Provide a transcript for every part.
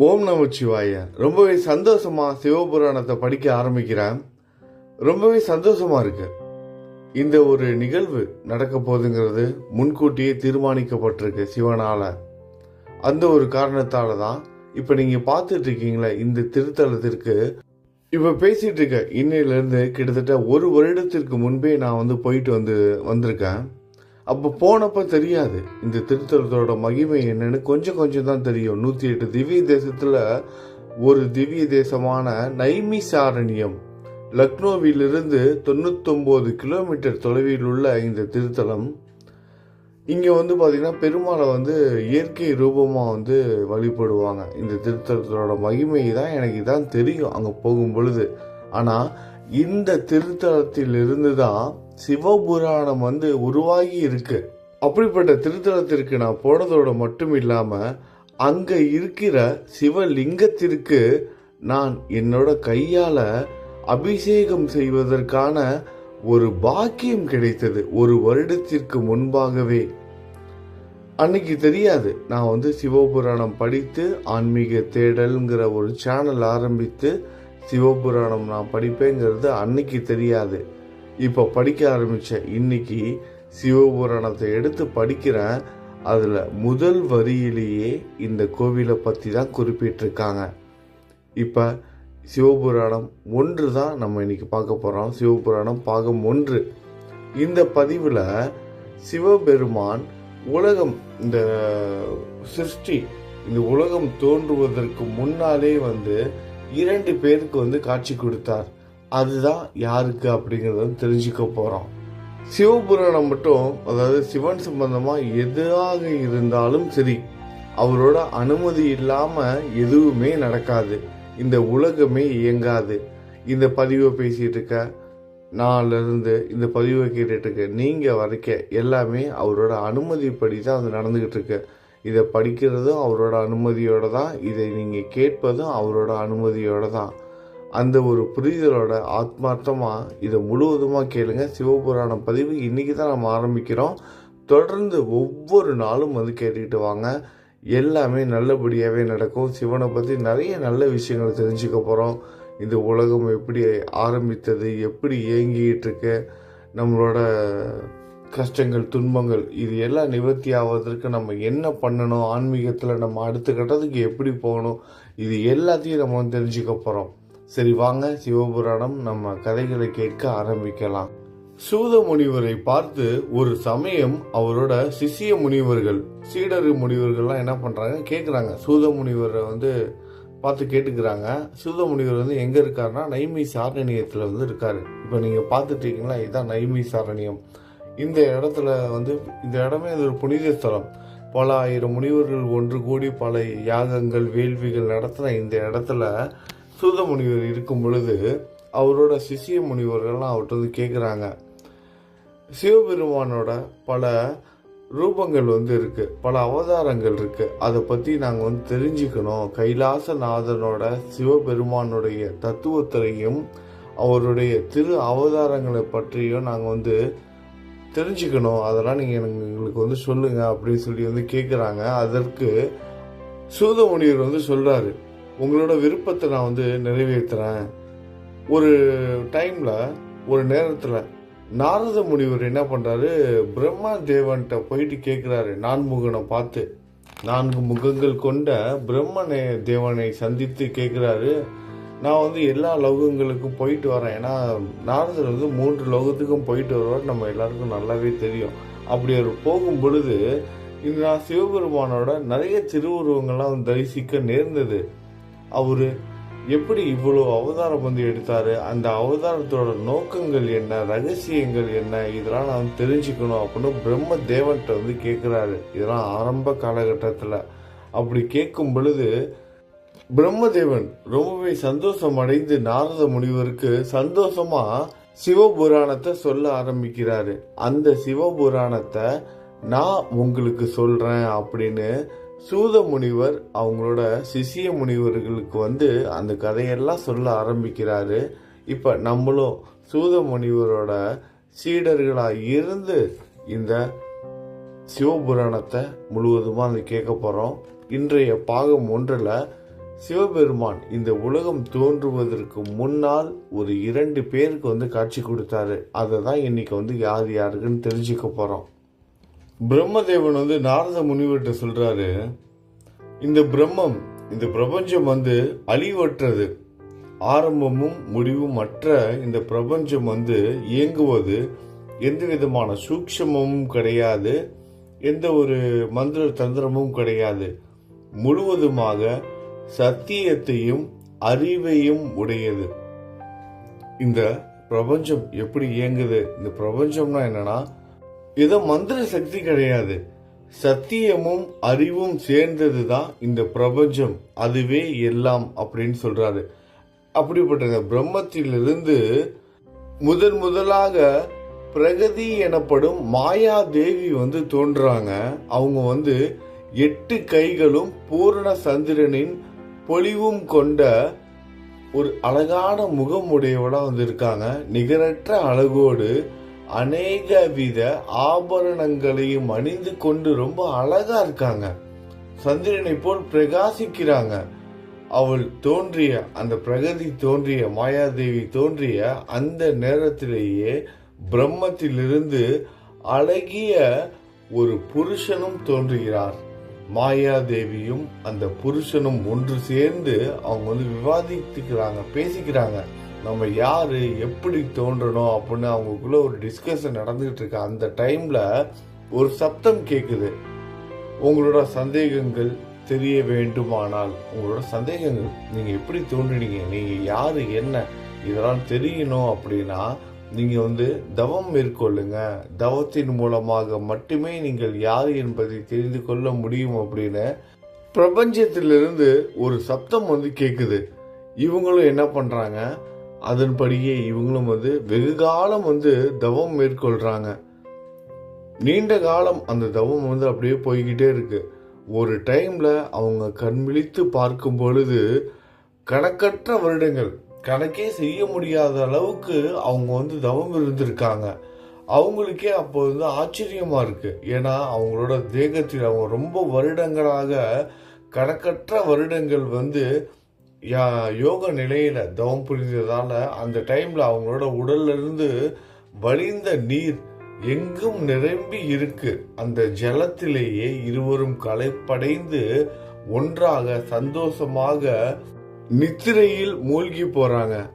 ஓம் நமச்சிவாய ரொம்பவே சந்தோஷமா சிவபுராணத்தை படிக்க ஆரம்பிக்கிறேன். ரொம்பவே சந்தோஷமா இருக்கு. இந்த ஒரு நிகழ்வு நடக்க போகுதுங்கிறது முன்கூட்டியே தீர்மானிக்கப்பட்டிருக்கு சிவனால. அந்த ஒரு காரணத்தால தான் இப்ப நீங்க பார்த்துட்டு இருக்கீங்களே இந்த திருத்தலத்திற்கு. இப்ப பேசிட்டு இருக்க இன்னையில இருந்து கிட்டத்தட்ட ஒரு வருடத்திற்கு முன்பே நான் வந்து போயிட்டு வந்து வந்திருக்கேன். அப்போ போனப்போ தெரியாது. இந்த திருத்தலத்தோட மகிமை என்னன்னு கொஞ்சம் கொஞ்சம் தான் தெரியும். நூத்தி எட்டு திவ்ய தேசத்துல ஒரு திவ்ய தேசமான நைமிசாரண்யம் லக்னோவிலிருந்து தொண்ணூத்தொம்பது கிலோமீட்டர் தொலைவில் உள்ள இந்த திருத்தலம் இங்கே வந்து பார்த்திங்கன்னா பெருமாளை வந்து இயற்கை ரூபமாக வந்து வழிபடுவாங்க. இந்த திருத்தலத்தோட மகிமை தான் எனக்கு தான் தெரியும் அங்கே போகும் பொழுது. ஆனால் இந்த திருத்தலத்தில் இருந்து தான் சிவபுராணம் வந்து உருவாகி இருக்கு. அப்படிப்பட்ட திருத்தலத்திற்கு நான் போனதோட மட்டும் இல்லாமல் அங்கே இருக்கிற சிவலிங்கத்திற்கு நான் என்னோட கையால் அபிஷேகம் செய்வதற்கான ஒரு பாக்கியம் கிடைத்தது ஒரு வருடத்திற்கு முன்பாகவே. அன்னைக்கு தெரியாது. நான் வந்து சிவபுராணம் படித்து ஆன்மீக தேடல்ங்கிற ஒரு சேனல் ஆரம்பித்து சிவபுராணம் நான் படிப்பேங்கிறது அன்னைக்கு தெரியாது. இப்போ படிக்க ஆரம்பித்த இன்னைக்கு சிவபுராணத்தை எடுத்து படிக்கிறேன் அதில் முதல் வரியிலேயே இந்த கோவிலை பற்றி தான் குறிப்பிட்டிருக்காங்க. இப்போ சிவபுராணம் ஒன்று தான் நம்ம இன்னைக்கு பார்க்க போகிறோம் சிவபுராணம் பாகம் ஒன்று. இந்த பதிவில் சிவபெருமான் உலகம் இந்த சிருஷ்டி இந்த உலகம் தோன்றுவதற்கு முன்னாலே வந்து இரண்டு பேருக்கு வந்து காட்சி கொடுத்தார். அதுதான் யாருக்கு அப்படிங்கிறத தெரிஞ்சுக்க போகிறோம் சிவபுராணம் மட்டும் அதாவது சிவன் சம்பந்தமாக எதாக இருந்தாலும் சரி அவரோட அனுமதி இல்லாமல் எதுவுமே நடக்காது. இந்த உலகமே இயங்காது. இந்த பதிவை பேசிகிட்டு இருக்க நான்லேருந்து இந்த பதிவை கேட்டுட்டு இருக்க வரைக்க எல்லாமே அவரோட அனுமதிப்படி தான் அது நடந்துக்கிட்டு இருக்கு. இதை படிக்கிறதும் அவரோட அனுமதியோடு தான் இதை நீங்கள் கேட்பதும் அவரோட அனுமதியோடு தான் அந்த ஒரு புரிதலோட ஆத்மார்த்தமாக இதை முழுவதுமாக கேளுங்க. சிவபுராணம் பதிவு இன்றைக்கி தான் நம்ம ஆரம்பிக்கிறோம். தொடர்ந்து ஒவ்வொரு நாளும் வந்து கேட்டுக்கிட்டு வாங்க. எல்லாமே நல்லபடியாகவே நடக்கும். சிவனை பற்றி நிறைய நல்ல விஷயங்களை தெரிஞ்சுக்க போகிறோம் இந்த உலகம் எப்படி ஆரம்பித்தது எப்படி இயங்கிட்டு இருக்கு நம்மளோட கஷ்டங்கள் துன்பங்கள் இது எல்லாம் நிவர்த்தி ஆவதற்கு நம்ம என்ன பண்ணணும்? ஆன்மீகத்தில் நம்ம அடுத்த கட்டத்துக்கு எப்படி போகணும்? இது எல்லாத்தையும் நம்ம தெரிஞ்சுக்க போகிறோம் சரி வாங்க. சிவபுராணம் நம்ம கதைகளை கேட்க ஆரம்பிக்கலாம். சூத முனிவரை பார்த்து ஒரு சமயம் அவரோட சிசிய முனிவர்கள் சீடரு முனிவர்கள்லாம் என்ன பண்றாங்க? கேட்குறாங்க சூத முனிவரை வந்து பார்த்து கேட்டுக்கிறாங்க. சூத முனிவர் வந்து எங்க இருக்காருன்னா நைமி சாரணியத்துல வந்து இருக்காரு. இப்போ நீங்க பார்த்துட்டீங்களா இதுதான் நைமி சாரணியம். இந்த இடத்துல வந்து இந்த இடமே அது ஒரு புனித ஸ்தலம். பல ஆயிரம் முனிவர்கள் ஒன்று கூடி பல யாகங்கள் வேள்விகள் நடத்தின இந்த இடத்துல சூத முனிவர் இருக்கும் பொழுது அவரோட சிசிய முனிவர்கள்லாம் அவர்கிட்ட வந்து கேட்குறாங்க சிவபெருமானோட பல ரூபங்கள் வந்து இருக்குது பல அவதாரங்கள் இருக்குது அதை பற்றி நாங்கள் வந்து தெரிஞ்சுக்கணும். கைலாசநாதனோட சிவபெருமானுடைய தத்துவத்திலையும் அவருடைய திரு அவதாரங்களை பற்றியும் நாங்கள் வந்து தெரிஞ்சுக்கணும். அதெல்லாம் நீங்கள் எனக்கு எங்களுக்கு வந்து சொல்லுங்கள் அப்படின்னு சொல்லி வந்து கேட்குறாங்க அதற்கு சூத முனிவர் வந்து சொல்கிறாரு உங்களோட விருப்பத்தை நான் வந்து நிறைவேற்றுறேன். ஒரு டைமில் ஒரு நேரத்தில் நாரத முனிவர் என்ன பண்ணுறாரு பிரம்மா தேவன்கிட்ட போயிட்டு கேட்குறாரு நான்முகனை பார்த்து. நான்கு முகங்கள் கொண்ட பிரம்மனே தேவனை சந்தித்து கேட்குறாரு நான் வந்து எல்லா லோகங்களுக்கும் போயிட்டு வரேன். ஏன்னா நாரதர் வந்து மூன்று லோகத்துக்கும் போயிட்டு வருவார். நம்ம எல்லாருக்கும் நல்லாவே தெரியும். அப்படி அவர் போகும் பொழுது நான் சிவபெருமானோட நிறைய திருவுருவங்கள்லாம் வந்து தரிசிக்க நேர்ந்தது. அவர் எப்படி இவ்வளோ அவதாரம் வந்து எடுத்தார்? அந்த அவதாரத்தோட நோக்கங்கள் என்ன? ரகசியங்கள் என்ன? இதெல்லாம் நான் தெரிஞ்சுக்கணும் அப்படின்னு பிரம்ம தேவன்கிட்ட வந்து கேட்குறாரு இதெல்லாம் ஆரம்ப காலகட்டத்தில். அப்படி கேட்கும் பொழுது பிரம்மதேவன் ரொம்பவே சந்தோஷம் அடைந்து நாரத முனிவருக்கு சந்தோஷமா சிவபுராணத்தை சொல்ல ஆரம்பிக்கிறாரு. அந்த சிவபுராணத்தை நான் உங்களுக்கு சொல்றேன் அப்படின்னு சூத முனிவர் அவங்களோட சிசிய முனிவர்களுக்கு வந்து அந்த கதையெல்லாம் சொல்ல ஆரம்பிக்கிறாரு. இப்போ நம்மளும் சூத முனிவரோட சீடர்களாக இருந்து இந்த சிவபுராணத்தை முழுவதுமாக வந்து கேட்க போகிறோம் இன்றைய பாகம் ஒன்றில் சிவபெருமான் இந்த உலகம் தோன்றுவதற்கு முன்னால் ஒரு இரண்டு பேருக்கு வந்து காட்சி கொடுத்தாரு. அதை தான் இன்னைக்கு வந்து யார் யாருக்குன்னு தெரிஞ்சுக்க போகிறோம் பிரம்மதேவன் வந்து நாரத முனிவர்கிட்ட சொல்றாரு இந்த பிரம்மம் இந்த பிரபஞ்சம் வந்து அழிவற்றது. ஆரம்பமும் முடிவும் அற்ற இந்த பிரபஞ்சம் வந்து இயங்குவது. எந்த விதமான சூக்ஷமமும் கிடையாது. எந்த ஒரு மந்திர தந்திரமும் கிடையாது. முழுவதுமாக சத்தியத்தையும் அறிவையும் உடையது. இந்த பிரபஞ்சம் எப்படி இயங்குது? இந்த பிரபஞ்சம்னா என்னன்னா ஏதோ மந்திர சக்தி கிடையாது. சத்தியமும் அறிவும் சேர்ந்தது தான் இந்த பிரபஞ்சம். அதுவே எல்லாம் அப்படின்னு சொல்றாரு. அப்படிப்பட்ட பிரம்மத்திலிருந்து முதன் முதலாக பிரகதி எனப்படும் மாயா தேவி வந்து தோன்றாங்க. அவங்க வந்து எட்டு கைகளும் பூரண சந்திரனின் பொலிவும் கொண்ட ஒரு அழகான முகம் உடையவளா வந்து இருக்காங்க. நிகரற்ற அழகோடு அநேக வித ஆபரணங்களையும் அணிந்து கொண்டு ரொம்ப அழகா இருக்காங்க. சந்திரனை போல் பிரகாசிக்கிறாங்க. அவள் தோன்றிய அந்த பிரகதி தோன்றிய மாயாதேவி தோன்றிய அந்த நேரத்திலேயே பிரம்மத்திலிருந்து அழகிய ஒரு புருஷனும் தோன்றுகிறார். மாயாதேவியும் அந்த புருஷனும் ஒன்று சேர்ந்து அவங்க வந்து விவாதித்துக்கிறாங்க பேசிக்கிறாங்க. நம்ம யார் எப்படி தோன்றணும் அப்படின்னு அவங்களுக்குள்ள ஒரு டிஸ்கஷன் நடந்துகிட்டு இருக்கு. அந்த டைமில் ஒரு சப்தம் கேட்குது உங்களோட சந்தேகங்கள் தெரிய வேண்டுமானால் உங்களோட சந்தேகங்கள் நீங்கள் எப்படி தோன்றினீங்க நீங்கள் யார் என்ன இதெல்லாம் தெரியணும் அப்படின்னா நீங்கள் வந்து தவம் மேற்கொள்ளுங்க. தவத்தின் மூலமாக மட்டுமே நீங்கள் யார் என்பதை தெரிந்து கொள்ள முடியும் அப்படின்னு பிரபஞ்சத்திலிருந்து ஒரு சப்தம் வந்து கேட்குது இவங்களும் என்ன பண்ணுறாங்க அதன்படியே இவங்களும் வந்து வெகு காலம் வந்து தவம் மேற்கொள்றாங்க. நீண்ட காலம் அந்த தவம் வந்து அப்படியே போய்கிட்டே இருக்கு. ஒரு டைம்ல அவங்க கண் விழித்து பார்க்கும் பொழுது கணக்கற்ற வருடங்கள் கணக்கே செய்ய முடியாத அளவுக்கு அவங்க வந்து தவம் இருந்திருக்காங்க. அவங்களுக்கே அப்போ வந்து ஆச்சரியமா இருக்கு. ஏன்னா அவங்களோட தேகத்தில் அவங்க ரொம்ப வருடங்களாக கணக்கற்ற வருடங்கள் வந்து யா- யோக நிலையில் தவம் புரிந்ததால் அந்த டைமில் அவங்களோட உடல்லிருந்து வழிந்த நீர் எங்கும் நிரம்பி இருக்கு. அந்த ஜலத்திலேயே இருவரும் களைப்படைந்து ஒன்றாக சந்தோஷமாக நித்திரையில் மூழ்கி போறாங்க.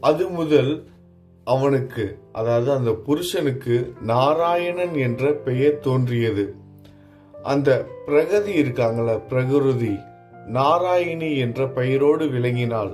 அது முதல் அவனுக்கு அதாவது அந்த புருஷனுக்கு நாராயணன் என்ற பெயர் தோன்றியது. அந்த பிரகதி இருக்காங்கள பிரகிருதி. நாராயணி என்ற பெயரோடு விளங்கினாள்.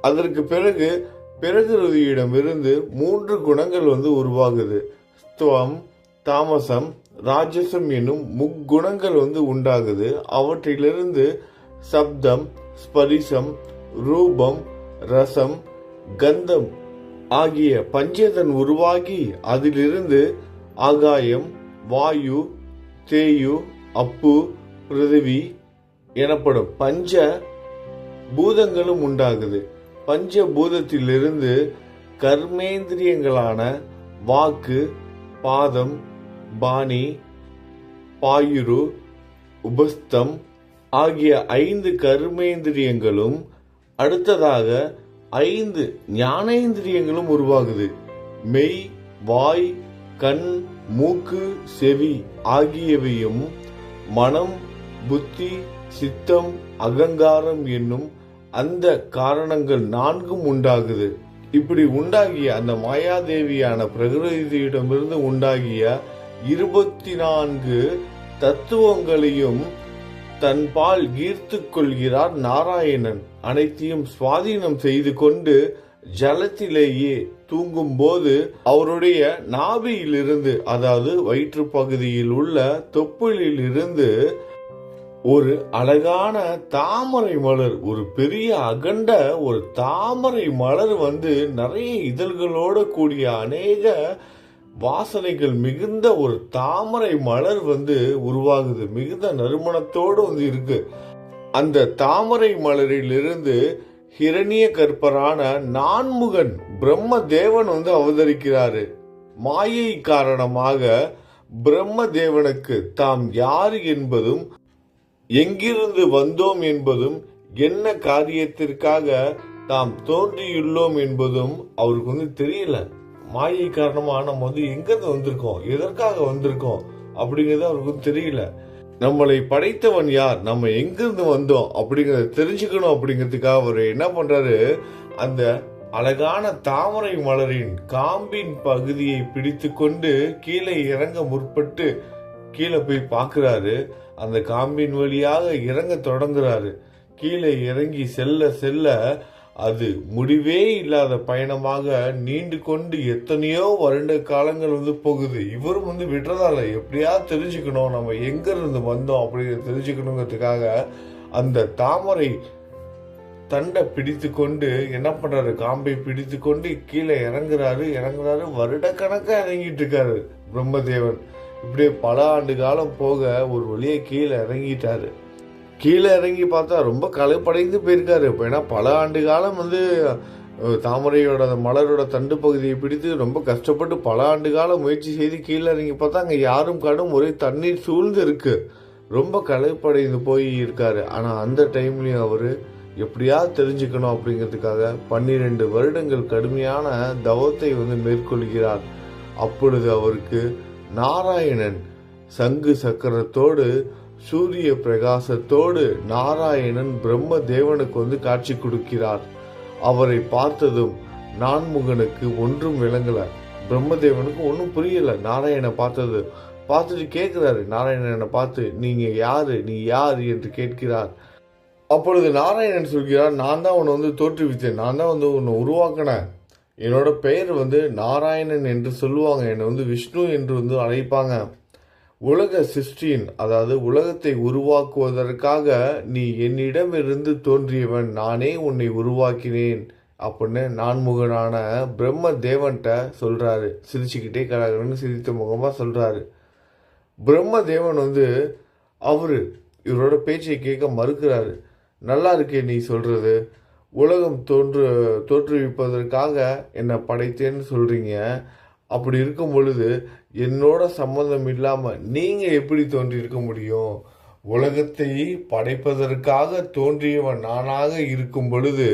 அதற்கு பிறகு பிரகிருதியிடமிருந்து மூன்று குணங்கள் வந்து உருவாகுது. ஸ்துவம் தாமசம் ராஜசம் என்னும் முக்குணங்கள் வந்து உண்டாகுது. அவற்றிலிருந்து சப்தம் ஸ்பரிசம் ரூபம் ரசம் கந்தம் ஆகிய பஞ்சதன் உருவாகி அதிலிருந்து ஆகாயம் வாயு தேயு அப்பு பிருதிவி எனப்படும் பஞ்ச பூதங்களும் உண்டாகுது. பஞ்ச பூதத்திலிருந்து கர்மேந்திரியங்களான வாக்கு பாதம் பாணி பாயுரு உபஸ்தம் ஆகிய ஐந்து கர்மேந்திரியங்களும் அடுத்ததாக ஐந்து ஞானேந்திரியங்களும் உருவாகுது. மெய் வாய் கண் மூக்கு செவி ஆகியவையும் மனம் புத்தி சித்தம் அகங்காரம் என்னும் அந்த காரணங்கள் நான்கும் உண்டாகுது. இப்படி உண்டாகிய அந்த மாயாதேவியான பிரகிருதியிடமிருந்து உண்டாகிய இருபத்தி நான்கு தத்துவங்களையும் தன்பால் ஈர்த்து கொள்கிறார் நாராயணன். அனைத்தையும் சுவாதீனம் செய்து கொண்டு ஜலத்திலேயே தூங்கும் போது அவருடைய நாபியிலிருந்து அதாவது வயிற்று பகுதியில் உள்ள தொப்புளில் இருந்து ஒரு அழகான தாமரை மலர் ஒரு பெரிய அகண்ட ஒரு தாமரை மலர் வந்து நிறைய இதழ்களோட கூடிய அநேக வாசனைகள் மிகுந்த ஒரு தாமரை மலர் வந்து உருவாகுது மிகுந்த நறுமணத்தோடு வந்து இருக்கு. அந்த தாமரை மலரிலிருந்து ஹிரணிய கற்பரான நான்முகன் பிரம்ம தேவன் வந்து அவதரிக்கிறாரு. மாயை காரணமாக பிரம்ம தேவனுக்கு தாம் யார் என்பதும் எங்கிருந்து வந்தோம் என்பதும் என்ன காரியத்திற்காக தாம் தோன்றியுள்ளோம் என்பதும் அவருக்கு வந்து தெரியல. மாயை காரணமா நம்ம வந்து எங்கிருந்து வந்திருக்கோம் எதற்காக வந்திருக்கோம் அப்படிங்கிறது அவருக்கு வந்து தெரியல. நம்மளை படைத்தவன் யார் நம்ம எங்கிருந்து வந்தோம் அப்படிங்கறத தெரிஞ்சுக்கணும் அப்படிங்கிறதுக்காக அவர் என்ன பண்றாரு? அந்த அழகான தாமரை மலரின் காம்பின் பகுதியை பிடித்து கொண்டு கீழே இறங்க முற்பட்டு கீழே போய் பார்க்கிறாரு. அந்த காம்பின் வழியாக இறங்க தொடங்குறாரு. கீழே இறங்கி செல்ல செல்ல அது முடிவே இல்லாத பயணமாக நீண்டு கொண்டு எத்தனையோ வருட காலங்கள் வந்து போகுது. இவரும் வந்து விடுறதால எப்படியா தெரிஞ்சுக்கணும் நம்ம எங்க இருந்து வந்தோம் அப்படின்னு தெரிஞ்சுக்கணுங்கிறதுக்காக அந்த தாமரை தண்டை பிடித்து கொண்டு என்ன பண்றாரு? காம்பை பிடித்து கொண்டு கீழே இறங்குறாரு. இறங்குறாரு. வருடக்கணக்காக இறங்கிட்டு இருக்காரு பிரம்மதேவன். இப்படியே பல ஆண்டு காலம் போக ஒரு வழியை கீழே இறங்கிட்டாரு. கீழே இறங்கி பார்த்தா ரொம்ப களைப்படைந்து போயிருக்காரு. இப்போ ஏன்னா பல ஆண்டு காலம் வந்து தாமரையோட அந்த மலரோட தண்டு பகுதியை பிடித்து ரொம்ப கஷ்டப்பட்டு பல ஆண்டு காலம் முயற்சி செய்து கீழே இறங்கி பார்த்தா அங்கே யாரும் கடும் ஒரே தண்ணீர் சூழ்ந்து இருக்கு. ரொம்ப களைப்படைந்து போய் இருக்காரு. ஆனால் அந்த டைம்லையும் அவர் எப்படியாவது தெரிஞ்சுக்கணும் அப்படிங்கிறதுக்காக பன்னிரெண்டு வருடங்கள் கடுமையான தவத்தை வந்து மேற்கொள்கிறார். அப்பொழுது அவருக்கு நாராயணன் சங்கு சக்கரத்தோடு சூரிய பிரகாசத்தோடு நாராயணன் பிரம்ம தேவனுக்கு வந்து காட்சி கொடுக்கிறார். அவரை பார்த்ததும் நான்முகனுக்கு ஒன்றும் விளங்கல. பிரம்மதேவனுக்கு ஒன்றும் புரியல. நாராயணனை பார்த்தது பார்த்துட்டு கேட்கிறாரு நாராயணனை பார்த்து நீங்க யாரு? நீ யார்? என்று கேட்கிறார். அப்பொழுது நாராயணன் சொல்கிறார் நான் தான் உன்னை வந்து தோற்றுவித்தேன். நான் தான் வந்து உன்னை உருவாக்கினேன். என்னோட பெயர் வந்து நாராயணன் என்று சொல்லுவாங்க. என்னை வந்து விஷ்ணு என்று வந்து அழைப்பாங்க. உலக சிருஷ்டின் அதாவது உலகத்தை உருவாக்குவதற்காக நீ என்னிடமிருந்து தோன்றியவன் நானே உன்னை உருவாக்கினேன் அப்படின்னு நான்முகனான பிரம்ம தேவன்கிட்ட சொல்கிறாரு சிரிச்சுக்கிட்டே கலகரன்னு சிரித்த முகமாக சொல்கிறாரு பிரம்ம தேவன் வந்து அவரு இவரோட பேச்சை கேட்க மறுக்கிறாரு. நல்லா இருக்கே நீ சொல்கிறது உலகம் தோன்று தோற்றுவிப்பதற்காக என்னை படைத்தேன்னு சொல்கிறீங்க அப்படி இருக்கும் பொழுது என்னோட சம்மந்தம் இல்லாமல் நீங்கள் எப்படி தோன்றியிருக்க முடியும்? உலகத்தை படைப்பதற்காக தோன்றியவன் நானாக இருக்கும் பொழுது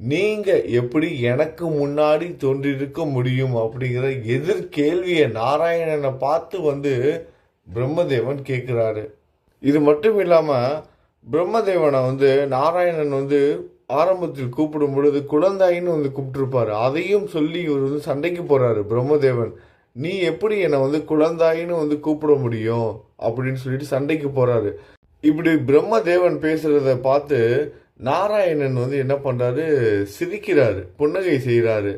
நீங்கள் எப்படி எனக்கு முன்னாடி தோன்றியிருக்க முடியும் அப்படிங்கிற எதிர்கேள்வியை நாராயணனை பார்த்து வந்து பிரம்மதேவன் கேட்குறாரு. இது மட்டும் இல்லாமல் பிரம்மதேவனை வந்து நாராயணன் வந்து ஆரம்பத்தில் கூப்பிடும் பொழுது குழந்தாயின்னு வந்து கூப்பிட்டுருப்பாரு. அதையும் சொல்லி இவர் வந்து சண்டைக்கு போகிறாரு பிரம்மதேவன் நீ எப்படி என்னை வந்து குழந்தாயின்னு வந்து கூப்பிட முடியும்? அப்படின்னு சொல்லிட்டு சண்டைக்கு போகிறாரு இப்படி பிரம்மதேவன் பேசுறத பார்த்து நாராயணன் வந்து என்ன பண்ணுறாரு சிரிக்கிறாரு. புன்னகை செய்கிறாரு.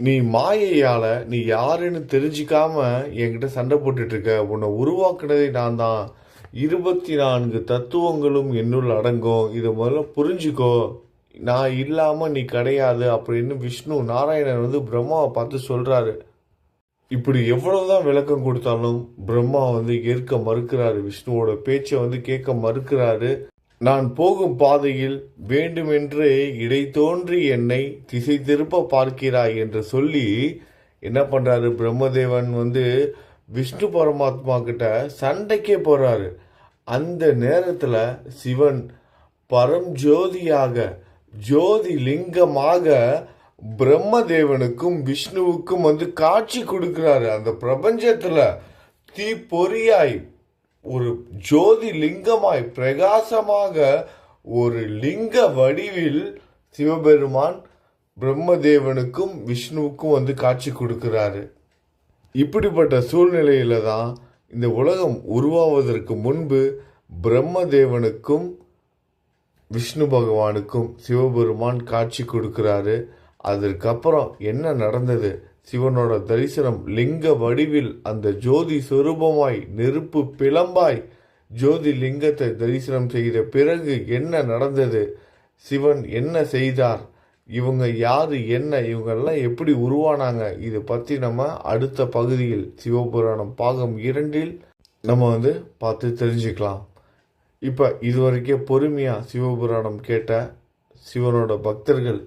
நீ மாயையால நீ யாருன்னு தெரிஞ்சுக்காம என்கிட்ட சண்டை போட்டுட்ருக்க உன்னை உருவாக்குனதே நான் தான் இருபத்தி நான்கு தத்துவங்களும் என்னுள் அடங்கும். இதை முதல்ல புரிஞ்சுக்கோ. நான் இல்லாமல் நீ கிடையாது அப்படின்னு விஷ்ணு நாராயணன் வந்து பிரம்மாவை பார்த்து சொல்கிறாரு இப்படி எவ்வளவுதான் விளக்கம் கொடுத்தாலும் பிரம்மா வந்து ஏற்க மறுக்கிறாரு. விஷ்ணுவோட பேச்சை வந்து கேட்க மறுக்கிறாரு. நான் போகும் பாதையில் வேண்டுமென்றே இடை தோன்றி என்னை திசை திருப்ப பார்க்கிறாய் என்று சொல்லி என்ன பண்றாரு? பிரம்மதேவன் வந்து விஷ்ணு பரமாத்மா கிட்ட சண்டைக்கே போறாரு. அந்த நேரத்துல சிவன் பரம்ஜோதியாக ஜோதி லிங்கமாக பிரம்மதேவனுக்கும் விஷ்ணுவுக்கும் வந்து காட்சி கொடுக்கிறாரு. அந்த பிரபஞ்சத்துல தீப்பொறியாய் ஒரு ஜோதி லிங்கமாய் பிரகாசமாக ஒரு லிங்க வடிவில் சிவபெருமான் பிரம்மதேவனுக்கும் விஷ்ணுவுக்கும் வந்து காட்சி கொடுக்கிறாரு. இப்படிப்பட்ட சூழ்நிலையில தான் இந்த உலகம் உருவாவதற்கு முன்பு பிரம்மதேவனுக்கும் விஷ்ணு பகவானுக்கும் சிவபெருமான் காட்சி கொடுக்கிறாரு. அதற்கப்புறம் என்ன நடந்தது? சிவனோட தரிசனம் லிங்க வடிவில் அந்த ஜோதி சொரூபமாய் நெருப்பு பிளம்பாய் ஜோதி லிங்கத்தை தரிசனம் செய்த பிறகு என்ன நடந்தது? சிவன் என்ன செய்தார்? இவங்க யார் என்ன இவங்கெல்லாம் எப்படி உருவானாங்க இதை பற்றி நம்ம அடுத்த பகுதியில் சிவபுராணம் பாகம் இரண்டில் நம்ம வந்து பார்த்து தெரிஞ்சுக்கலாம். இப்போ இதுவரைக்கே பொறுமையாக சிவபுராணம் கேட்ட சிவனோட பக்தர்கள்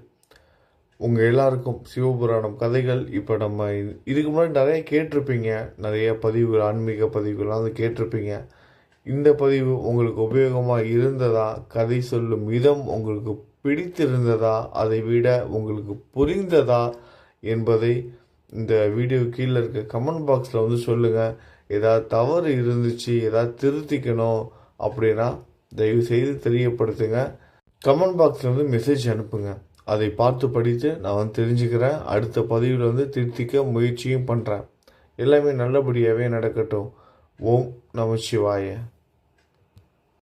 உங்கள் எல்லாருக்கும் சிவபுராணம் கதைகள் இப்போ நம்ம இதுக்கு முன்னாடி நிறைய கேட்டிருப்பீங்க நிறைய பதிவுகள் ஆன்மீக பதிவுகள்லாம் வந்து கேட்டிருப்பீங்க. இந்த பதிவு உங்களுக்கு உபயோகமாக இருந்ததா? கதை சொல்லும் விதம் உங்களுக்கு பிடித்திருந்ததா? அதை விட உங்களுக்கு புரிந்ததா? என்பதை இந்த வீடியோ கீழே இருக்க கமெண்ட் பாக்ஸில் வந்து சொல்லுங்கள் ஏதாவது தவறு இருந்துச்சு ஏதாவது திருத்திக்கணும் அப்படின்னா தயவு செய்து தெரியப்படுத்துங்க கமெண்ட் பாக்ஸில் வந்து மெசேஜ் அனுப்புங்க. அதை பார்த்து படித்து நான் வந்து தெரிஞ்சுக்கிறேன். அடுத்த பதிவில் வந்து திருத்திக்க முயற்சியும் பண்ணுறேன் எல்லாமே நல்லபடியாகவே நடக்கட்டும். ஓம் நம